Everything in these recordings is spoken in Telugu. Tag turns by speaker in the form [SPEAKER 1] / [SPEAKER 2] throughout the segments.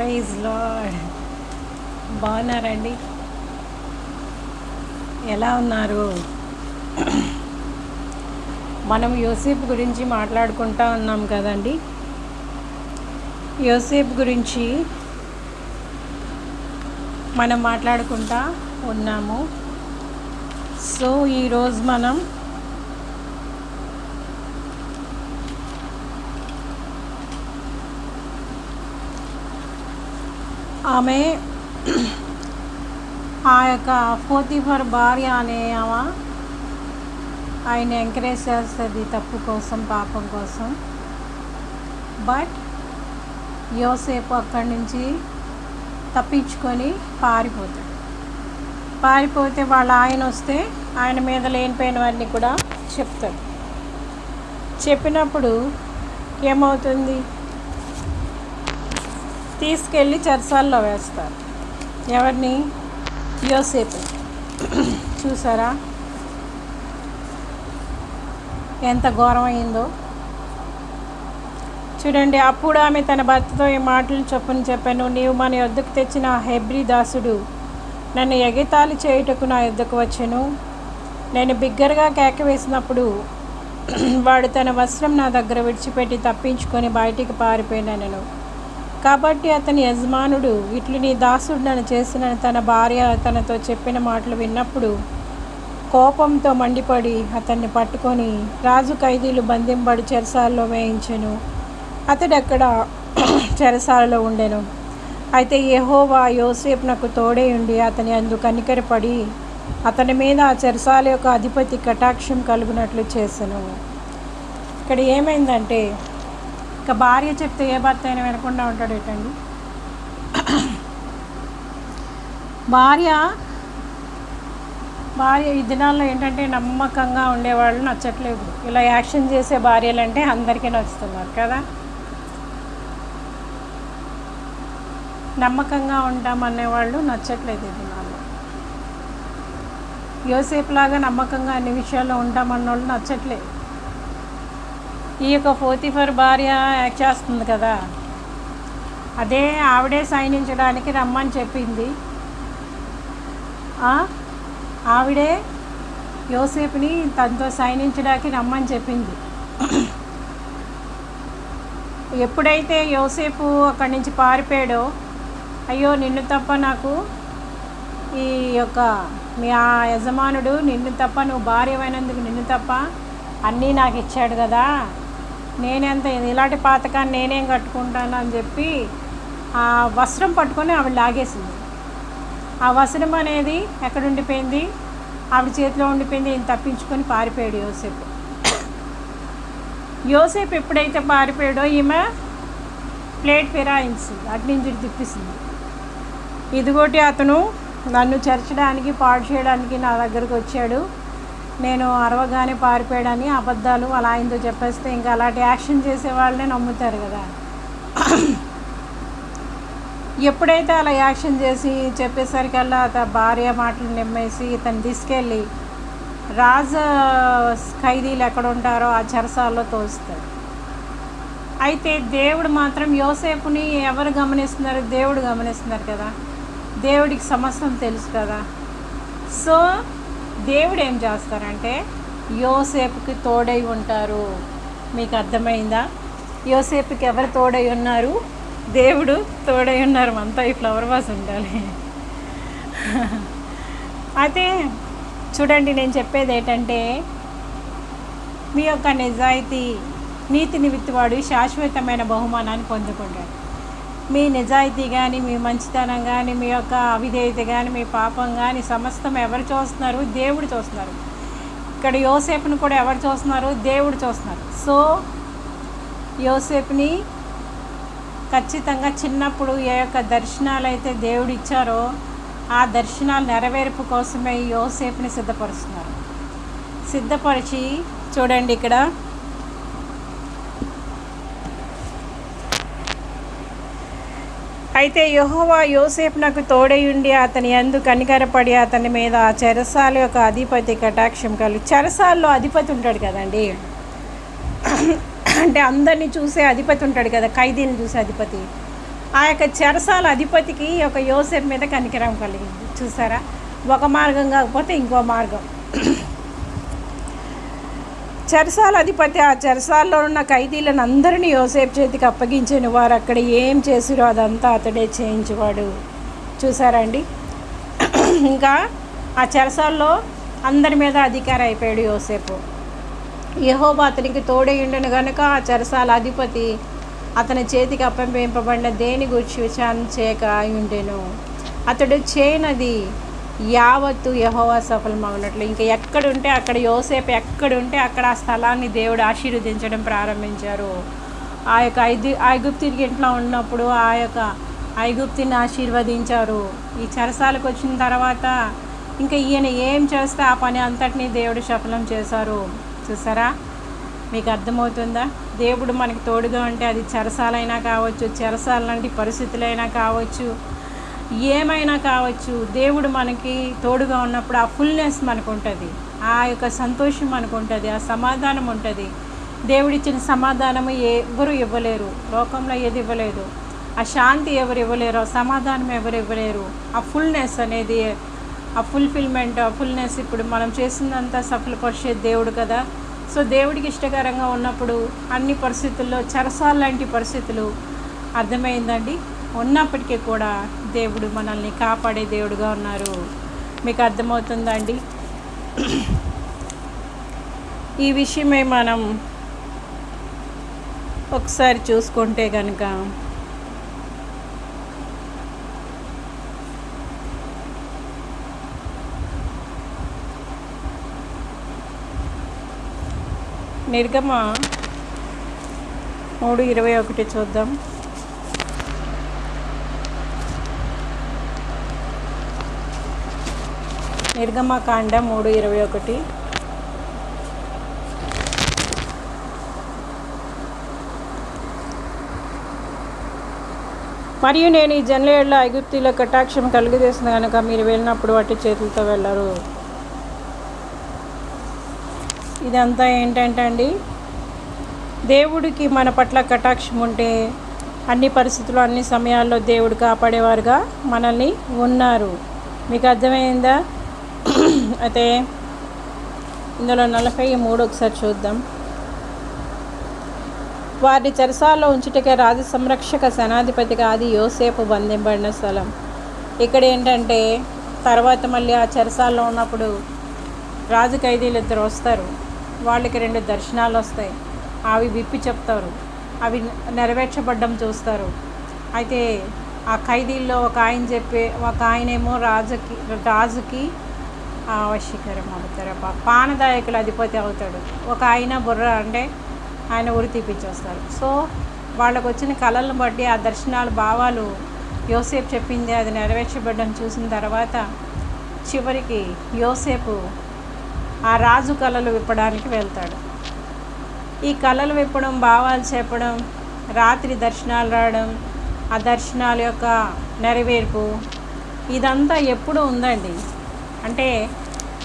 [SPEAKER 1] ప్రైజ్ లాడ్ బాగున్నారండి? ఎలా ఉన్నారు? మనం యోసేపు గురించి మాట్లాడుకుంటా ఉన్నాం కదండి. యోసేపు గురించి మనం మాట్లాడుకుంటా ఉన్నాము. సో ఈరోజు మనం ఆమె ఆ యొక్క ఫోర్తిఫర్ భార్య అనే ఆమె ఆయన ఎంకరేజ్ చేస్తుంది తప్పు కోసం పాపం కోసం. బట్ యోసేపు అక్కడి నుంచి తప్పించుకొని పారిపోతాడు. పారిపోతే వాళ్ళ ఆయన వస్తే ఆయన మీద లేనిపోయినవన్నీ కూడా చెప్తాడు. చెప్పినప్పుడు ఏమవుతుంది? తీసుకెళ్ళి చర్చాల్లో వేస్తారు. ఎవరిని? యోసేపు. చూసారా? ఎంత ఘోరమైందో. చూడండి అప్పుడు ఆమె తన భర్తతో ఈ మాటలు చొప్పున చెప్పాను నీవు మన యొద్దకు తెచ్చిన హెబ్రి దాసుడు నన్ను ఎగతాళి చేయుటకు నా యొద్దకు వచ్చాను. నేను బిగ్గరగా కేక వేసినప్పుడు వాడు తన వస్త్రం నా దగ్గర విడిచిపెట్టి తప్పించుకొని బయటికి పారిపోయినాను. కాబట్టి అతని యజమానుడు ఇట్లు నీ దాసుడు నన్ను చేసిన తన భార్య తనతో చెప్పిన మాటలు విన్నప్పుడు కోపంతో మండిపడి అతన్ని పట్టుకొని రాజు ఖైదీలు బంధింపడి చెరసాలలో వేయించెను. అతడు అక్కడ చెరసాలలో ఉండెను. అయితే యహోవా యోసేపు నాకు తోడే ఉండి అతని అందు కనికరపడి అతని మీద ఆ చెరసాల యొక్క అధిపతి కటాక్షం కలుగునట్లు చేశాను ఇక్కడ ఏమైందంటే ఇక భార్య చెప్తే ఏ భర్త అయినా వినకుండా ఉంటాడు ఏంటండి? భార్య భార్య ఈ దినాల్లో ఏంటంటే నమ్మకంగా ఉండేవాళ్ళు నచ్చట్లేదు. ఇలా యాక్షన్ చేసే భార్యలు అంటే అందరికీ నచ్చుతున్నారు కదా? నమ్మకంగా ఉంటామనేవాళ్ళు నచ్చట్లేదు ఈ దినాల్లో. యోసేపు లాగా నమ్మకంగా అన్ని విషయాల్లో ఉంటామన్న వాళ్ళు నచ్చట్లేదు ఈ యొక్క పోతిఫర్ భార్య యాక్ట్ చేస్తుంది కదా. అదే ఆవిడే సైనించడానికి రమ్మని చెప్పింది. ఆవిడే యోసేపుని తనతో సైనించడానికి రమ్మని చెప్పింది. ఎప్పుడైతే యోసేపు అక్కడి నుంచి పారిపోయాడో అయ్యో నిన్ను తప్ప నాకు ఈ యొక్క మీ ఆ యజమానుడు నిన్ను తప్ప నువ్వు భార్యమైనందుకు నిన్ను తప్ప అన్నీ నాకు ఇచ్చాడు కదా. నేనెంత ఇలాంటి పాతకాన్ని నేనేం కట్టుకుంటాను అని చెప్పి ఆ వస్త్రం పట్టుకొని ఆవిడ లాగేసింది. ఆ వస్త్రం అనేది ఎక్కడ ఉండిపోయింది? ఆవిడ చేతిలో ఉండిపోయింది ఈయన తప్పించుకొని పారిపోయాడు యోసేపు. యోసేపు ఎప్పుడైతే పారిపోయాడో ఈమె ప్లేట్ ఫిరాయించింది అట్నుంచి తిప్పిస్తుంది ఇదిగోటి అతను నన్ను చేర్చడానికి పాడు చేయడానికి నా దగ్గరకు వచ్చాడు. నేను అరవగానే పారిపోయాడని అబద్ధాలు అలా అయిందో చెప్పేస్తే ఇంకా అలాంటి యాక్షన్ చేసే వాళ్ళనే నమ్ముతారు కదా. ఎప్పుడైతే అలా యాక్షన్ చేసి చెప్పేసరికల్లా అతని భార్య మాటలు నిమ్మేసి ఇతను తీసుకెళ్ళి రాజ ఖైదీలు ఎక్కడ ఉంటారో ఆ చెరసాల్లో తోస్తాడు అయితే దేవుడు మాత్రం యోసేపుని ఎవరు గమనిస్తున్నారు? దేవుడు గమనిస్తున్నారు కదా. దేవుడికి సమస్తం తెలుసు కదా. సో దేవుడు ఏం చేస్తారంటే యోసేపుకి తోడై ఉంటారు. మీకు అర్థమైందా? యోసేపుకి ఎవరు తోడై ఉన్నారు? దేవుడు తోడై ఉన్నారు. అంతా ఈ ఫ్లవర్ వాస్ ఉండాలి. అయితే చూడండి నేను చెప్పేది ఏంటంటే మీ యొక్క నిజాయితీ నీతిని విత్తువాడు శాశ్వతమైన బహుమానాన్ని పొందుకుంటాడు. మీ నిజాయితీ కానీ మీ మంచితనం కానీ మీ యొక్క అవిధేయత కానీ మీ పాపం కానీ సమస్తం ఎవరు చూస్తున్నారు? దేవుడు చూస్తున్నారు. ఇక్కడ యోసేపుని కూడా ఎవరు చూస్తున్నారు? దేవుడు చూస్తున్నారు. సో యోసేపుని ఖచ్చితంగా చిన్నప్పుడు ఏ యొక్క దర్శనాలు అయితే దేవుడు ఇచ్చారో ఆ దర్శనాలు నెరవేర్పు కోసమే యోసేపుని సిద్ధపరుస్తున్నారు. సిద్ధపరిచి చూడండి ఇక్కడ. అయితే యహోవా యోసేపు నాకు తోడయుండి అతని యందు కనికరపడి అతని మీద ఆ చెరసాల యొక్క అధిపతి కటాక్షం కలిగి చెరసాల్లో అధిపతి ఉంటాడు కదండి. అంటే అందరినీ చూసే అధిపతి ఉంటాడు కదా ఖైదీని చూసే అధిపతి. ఆ యొక్క చెరసాల అధిపతికి ఒక యోసేపు మీద కనికరం కలిగింది. చూసారా? ఒక మార్గం కాకపోతే ఇంకో మార్గం. చెరసాల అధిపతి ఆ చెరసాల్లో ఉన్న ఖైదీలను అందరినీ యోసేపు చేతికి అప్పగించిన వారు అక్కడ ఏం చేసిరో అదంతా అతడే చేయించేవాడు. చూసారండి ఇంకా ఆ చెరసాల్లో అందరి మీద అధికారి అయిపోయాడు యోసేపు. యహోబా అతనికి తోడేయుండను గనుక ఆ చెరసాల అధిపతి అతని చేతికి అప్పంపింపబడిన దేని గురించి విచారణ చేయక ఉండెను. అతడు చేయనది యావత్తు యహోవా సఫలమగినట్లు. ఇంకా ఎక్కడుంటే అక్కడ యోసేపు ఎక్కడుంటే అక్కడ ఆ స్థలాన్ని దేవుడు ఆశీర్వదించడం ప్రారంభించారు. ఆ యొక్క ఐదు ఐగుప్తికి ఇంట్లో ఉన్నప్పుడు ఆ యొక్క ఐగుప్తిని ఆశీర్వదించారు. ఈ చరసాలకు వచ్చిన తర్వాత ఇంకా ఈయన ఏం చేస్తే ఆ పని అంతటినీ దేవుడు సఫలం చేశారు. చూసారా? మీకు అర్థమవుతుందా? దేవుడు మనకి తోడుగా ఉంటే అది చెరసాలైనా కావచ్చు చెరసాల లాంటి పరిస్థితులైనా కావచ్చు ఏమైనా కావచ్చు దేవుడు మనకి తోడుగా ఉన్నప్పుడు ఆ ఫుల్నెస్ మనకు ఉంటుంది ఆ యొక్క సంతోషం మనకు ఉంటుంది ఆ సమాధానం ఉంటుంది. దేవుడిచ్చిన సమాధానము ఎవరు ఇవ్వలేరు. లోకంలో ఏది ఇవ్వలేదు. ఆ శాంతి ఎవరు ఇవ్వలేరు ఆ సమాధానం ఎవరు ఇవ్వలేరు. ఆ ఫుల్నెస్ అనేది ఆ ఫుల్ఫిల్మెంట్ ఆ ఫుల్నెస్ ఇప్పుడు మనం చేసిందంతా సఫలపరిచే దేవుడు కదా. సో దేవుడికి ఇష్టకరంగా ఉన్నప్పుడు అన్ని పరిస్థితుల్లో చరసాల లాంటి పరిస్థితులు అర్థమైందండి? ఉన్నప్పటికీ కూడా దేవుడు మనల్ని కాపాడే దేవుడుగా ఉన్నారు. మీకు అర్థమవుతుందండి ఈ విషయమే మనం ఒకసారి చూసుకుంటే కనుక నిర్గమ మూడు ఇరవై ఒకటి చూద్దాం. నిర్గమకాండ మూడు ఇరవై ఒకటి. మరియు నేను ఈ జనలేళ్ళ ఐగుప్తిలో కటాక్షం కలుగజేసిన కనుక మీరు వెళ్ళినప్పుడు వాటి చేతులతో వెళ్ళరు. ఇదంతా ఏంటంటే అండి దేవుడికి మన పట్ల కటాక్షం ఉంటే అన్ని పరిస్థితులు అన్ని సమయాల్లో దేవుడు కాపాడేవారుగా మనల్ని ఉన్నారు. మీకు అర్థమైందా? అయితే ఇందులో నలభై మూడు ఒకసారి చూద్దాం. వారిని చెరసాల్లో ఉంచుటకే రాజు సంరక్షక సేనాధిపతిగా అది యోసేపు బంధింపడిన స్థలం. ఇక్కడ ఏంటంటే తర్వాత మళ్ళీ ఆ చెరసాల్లో ఉన్నప్పుడు రాజు ఖైదీలు ఇద్దరు వస్తారు. వాళ్ళకి రెండు దర్శనాలు వస్తాయి. అవి విప్పి చెప్తారు. అవి నెరవేర్చబడ్డం చూస్తారు. అయితే ఆ ఖైదీల్లో ఒక ఆయన చెప్పే ఒక ఆయనేమో రాజుకి రాజుకి ఆవశ్యకరం వశీకరం అవుతారు పానదాయకులు అధిపతి అవుతాడు. ఒక ఆయన బుర్ర అంటే ఆయన ఉరి తీపిచ్చేస్తారు. సో వాళ్ళకు వచ్చిన కళలను బట్టి ఆ దర్శనాలు భావాలు యోసేపు చెప్పింది అది నెరవేర్చబడ్డం చూసిన తర్వాత చివరికి యోసేపు ఆ రాజు కళలు విప్పడానికి వెళ్తాడు. ఈ కళలు విప్పడం భావాలు చెప్పడం రాత్రి దర్శనాలు రావడం ఆ దర్శనాల యొక్క నెరవేర్పు ఇదంతా ఎప్పుడు ఉందండి? అంటే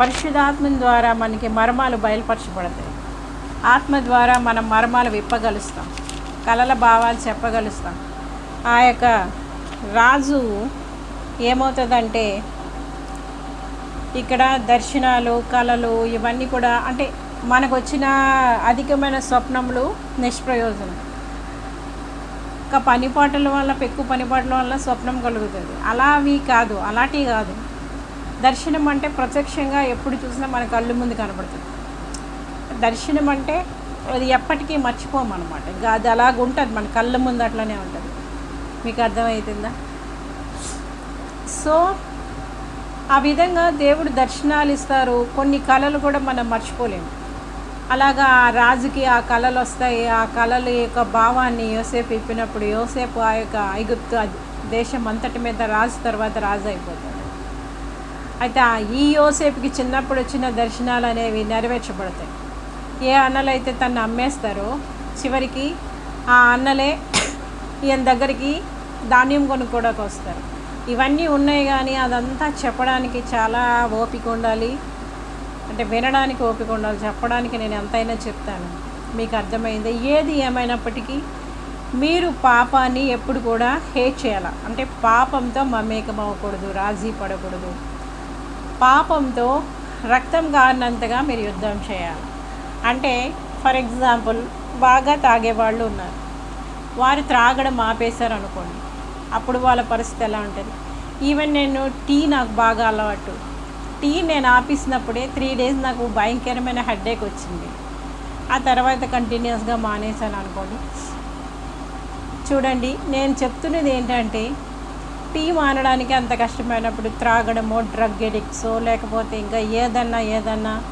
[SPEAKER 1] పరిశుద్ధాత్మ ద్వారా మనకి మర్మాలు బయలుపరచబడతాయి. ఆత్మ ద్వారా మనం మర్మాలు విప్పగలుస్తాం. కళల భావాలు చెప్పగలుస్తాం. ఆ యొక్క రాజు ఏమవుతుందంటే ఇక్కడ దర్శనాలు కళలు ఇవన్నీ కూడా అంటే మనకు వచ్చిన అధికమైన స్వప్నములు నిష్ప్రయోజనం. ఇంకా పనిపాటల వల్ల పెక్కు పనిపాటల వల్ల స్వప్నం కలుగుతుంది. అలా అవి కాదు అలాంటివి కాదు. దర్శనం అంటే ప్రత్యక్షంగా ఎప్పుడు చూసినా మన కళ్ళు ముందు కనబడుతుంది. దర్శనం అంటే అది ఎప్పటికీ మర్చిపోమన్నమాట. ఇంకా అది అలాగ ఉంటుంది మన కళ్ళ ముందు అట్లనే ఉంటుంది. మీకు అర్థమవుతుందా సో ఆ విధంగా దేవుడు దర్శనాలు ఇస్తారు. కొన్ని కళలు కూడా మనం మర్చిపోలేము అలాగా ఆ రాజుకి ఆ కళలు వస్తాయి. ఆ కళల యొక్క భావాన్ని యోసేపు ఇప్పినప్పుడు యోసేపు ఆ యొక్క ఐగుప్తు దేశం అంతటి మీద రాజు తర్వాత రాజు అయిపోతాడు. అయితే ఈ యోసేపుకి చిన్నప్పుడు వచ్చిన దర్శనాలు అనేవి నెరవేర్చబడతాయి. ఏ అన్నలైతే తను అమ్మేస్తారో చివరికి ఆ అన్నలే ఈయన దగ్గరికి ధాన్యం కొనుక్కోడానికి వస్తారు. ఇవన్నీ ఉన్నాయి కానీ అదంతా చెప్పడానికి చాలా ఓపిక ఉండాలి. అంటే వినడానికి ఓపిక ఉండాలి. చెప్పడానికి నేను ఎంతైనా చెప్తాను. మీకు అర్థమైంది? ఏది ఏమైనప్పటికీ మీరు పాపాన్ని ఎప్పుడు కూడా హేట్ చేయాలి. అంటే పాపంతో మమేకం అవ్వకూడదు రాజీ పడకూడదు. పాపంతో రక్తం కారినంతగా మీరు యుద్ధం చేయాలి. అంటే ఫర్ ఎగ్జాంపుల్ బాగా తాగేవాళ్ళు ఉన్నారు. వారు త్రాగడం ఆపేశారు అనుకోండి అప్పుడు వాళ్ళ పరిస్థితి ఎలా ఉంటుంది? ఈవెన్ నేను టీ నాకు బాగా అలవాటు. టీ నేను ఆపేసినప్పుడే త్రీ డేస్ నాకు భయంకరమైన హెడేక్ వచ్చింది. ఆ తర్వాత కంటిన్యూస్గా మానేశాను అనుకోండి. చూడండి నేను చెప్తున్నది ఏంటంటే టీ మానడానికి అంత కష్టమైనప్పుడు త్రాగడమో డ్రగ్ ఎడిక్ట్స్ లేకపోతే ఇంకా ఏదన్నా ఏదన్నా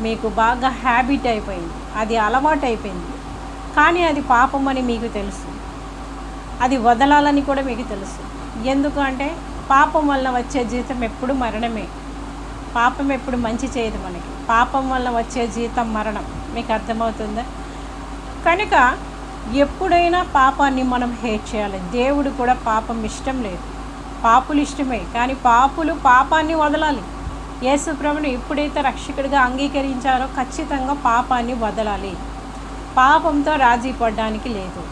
[SPEAKER 1] మీకు బాగా హ్యాబిట్ అయిపోయింది. అది అలవాటు అయిపోయింది కానీ అది పాపం అని మీకు తెలుసు. అది వదలాలని కూడా మీకు తెలుసు. ఎందుకు అంటే పాపం వల్ల వచ్చే జీతం ఎప్పుడు మరణమే. పాపం ఎప్పుడు మంచి చేయదు మనకి. పాపం వల్ల వచ్చే జీతం మరణం. మీకు అర్థమవుతుందా? కనుక ఎప్పుడైనా పాపాన్ని మనం హేట్ చేయాలి. దేవుడు కూడా పాపం ఇష్టం లేదు. పాపులు ఇష్టమే కానీ పాపులు పాపాన్ని వదలాలి. యేసు ప్రభుని ఎప్పుడైతే రక్షకుడిగా అంగీకరించారో ఖచ్చితంగా పాపాన్ని వదలాలి. పాపంతో రాజీ పడడానికి లేదు.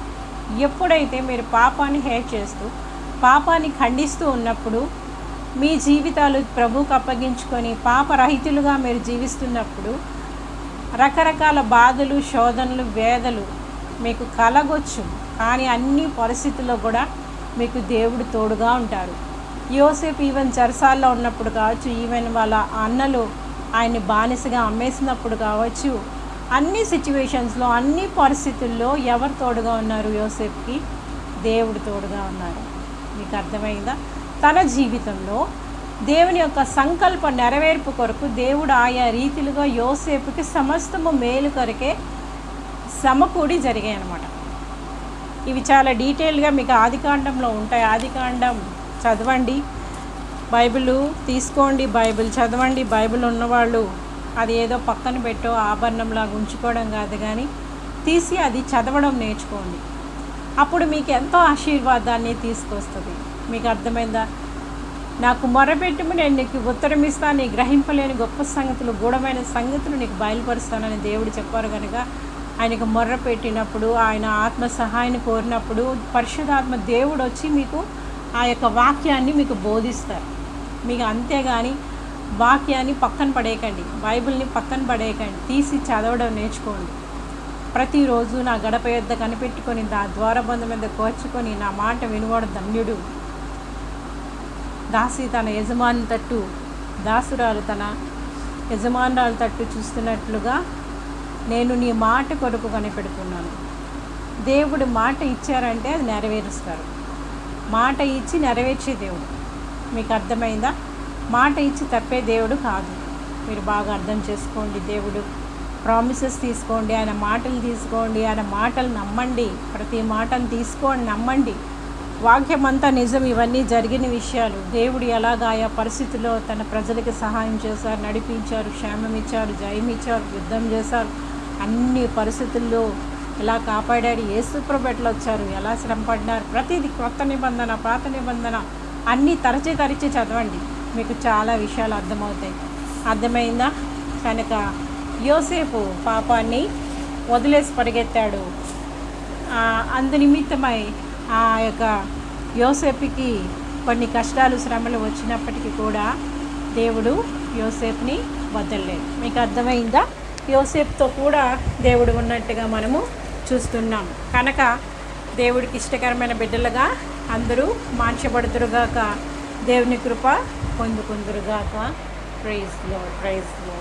[SPEAKER 1] ఎప్పుడైతే మీరు పాపాన్ని హేట్ చేస్తూ పాపాన్ని ఖండిస్తూ ఉన్నప్పుడు మీ జీవితాలు ప్రభువుకు అప్పగించుకొని పాపరహితులుగా మీరు జీవిస్తున్నప్పుడు రకరకాల బాధలు శోధనలు వేదలు మీకు కలగొచ్చు. కానీ అన్ని పరిస్థితుల్లో కూడా మీకు దేవుడు తోడుగా ఉంటారు యోసేపు ఈవెన్ చెరసాల్లో ఉన్నప్పుడు కావచ్చు ఈవెన్ వాళ్ళ అన్నలు ఆయన్ని బానిసగా అమ్మేసినప్పుడు కావచ్చు అన్ని సిచ్యువేషన్స్లో అన్ని పరిస్థితుల్లో ఎవరు తోడుగా ఉన్నారు యోసేఫ్కి దేవుడు తోడుగా ఉన్నారు. మీకు అర్థమైందా? తన జీవితంలో దేవుని యొక్క సంకల్ప నెరవేర్పు కొరకు దేవుడు ఆయా రీతిలుగా యోసేపుకి సమస్తము మేలు కొరకే సమకూడి జరిగాయి అన్నమాట ఇవి చాలా డీటెయిల్గా మీకు ఆదికాండంలో ఉంటాయి. ఆదికాండం చదవండి. బైబిల్ తీసుకోండి. బైబిల్ చదవండి. బైబిల్ ఉన్నవాళ్ళు అది ఏదో పక్కన పెట్టో ఆభరణంలాగా ఉంచుకోవడం కాదు కానీ తీసి అది చదవడం నేర్చుకోండి. అప్పుడు మీకు ఎంతో ఆశీర్వాదాన్ని తీసుకొస్తుంది. మీకు అర్థమైందా? నాకు మొరపెట్టుము నేను నీకు ఉత్తరం ఇస్తాను. నీ గ్రహింపలేని గొప్ప సంగతులు గూఢమైన సంగతులు నీకు బయలుపరుస్తానని దేవుడు చెప్పారు కనుక ఆయనకు మొర్ర పెట్టినప్పుడు ఆయన ఆత్మ సహాయాన్ని కోరినప్పుడు పరిశుధాత్మ దేవుడు వచ్చి మీకు ఆ యొక్క వాక్యాన్ని మీకు బోధిస్తారు. మీకు అంతేగాని వాక్యాన్ని పక్కన పడేయకండి. బైబిల్ని పక్కన పడేయకండి. తీసి చదవడం నేర్చుకోండి. ప్రతిరోజు నా గడప యొద్ద కనిపెట్టుకొని నా ద్వారబంధం మీద కోర్చుకొని నా మాట వినువాడు ధన్యుడు. దాసి తన యజమాని తట్టు దాసురాలు తన యజమానురాలు తట్టు చూస్తున్నట్లుగా నేను నీ మాట కొరకు కనిపెడుతున్నాను. దేవుడు మాట ఇచ్చారంటే అది నెరవేరుస్తారు. మాట ఇచ్చి నెరవేర్చే దేవుడు. మీకు అర్థమైందా? మాట ఇచ్చి తప్పే దేవుడు కాదు. మీరు బాగా అర్థం చేసుకోండి దేవుడు. ప్రామిసెస్ తీసుకోండి ఆయన మాటలు తీసుకోండి ఆయన మాటలు నమ్మండి. ప్రతి మాటను తీసుకోండి నమ్మండి. వాక్యం అంతా నిజం ఇవన్నీ జరిగిన విషయాలు. దేవుడు ఎలాగా ఆయా పరిస్థితుల్లో తన ప్రజలకు సహాయం చేశారు నడిపించారు క్షేమం ఇచ్చారు జయం ఇచ్చారు యుద్ధం చేశారు అన్ని పరిస్థితుల్లో ఎలా కాపాడాడు ఏ సూప్రబెట్లు వచ్చారు ఎలా శ్రమపడినారు ప్రతిదీ కొత్త నిబంధన పాత నిబంధన అన్నీ తరచి తరచి చదవండి. మీకు చాలా విషయాలు అర్థమవుతాయి. అర్థమైందా? కనుక యోసేపు పాపాన్ని వదిలేసి పరిగెత్తాడు. అందు నిమిత్తమై ఆ యొక్క యోసేపుకి కొన్ని కష్టాలు శ్రమలు వచ్చినప్పటికీ కూడా దేవుడు యోసేపుని వదలలేదు. మీకు అర్థమైందా? యోసేపుతో కూడా దేవుడు ఉన్నట్టుగా మనము చూస్తున్నాం. కనుక దేవుడికి ఇష్టకరమైన బిడ్డలుగా అందరూ మార్చబడుతురుగాక దేవుని కృప పొందుకుందురుగాక. ప్రైజ్లో ప్రైజ్లో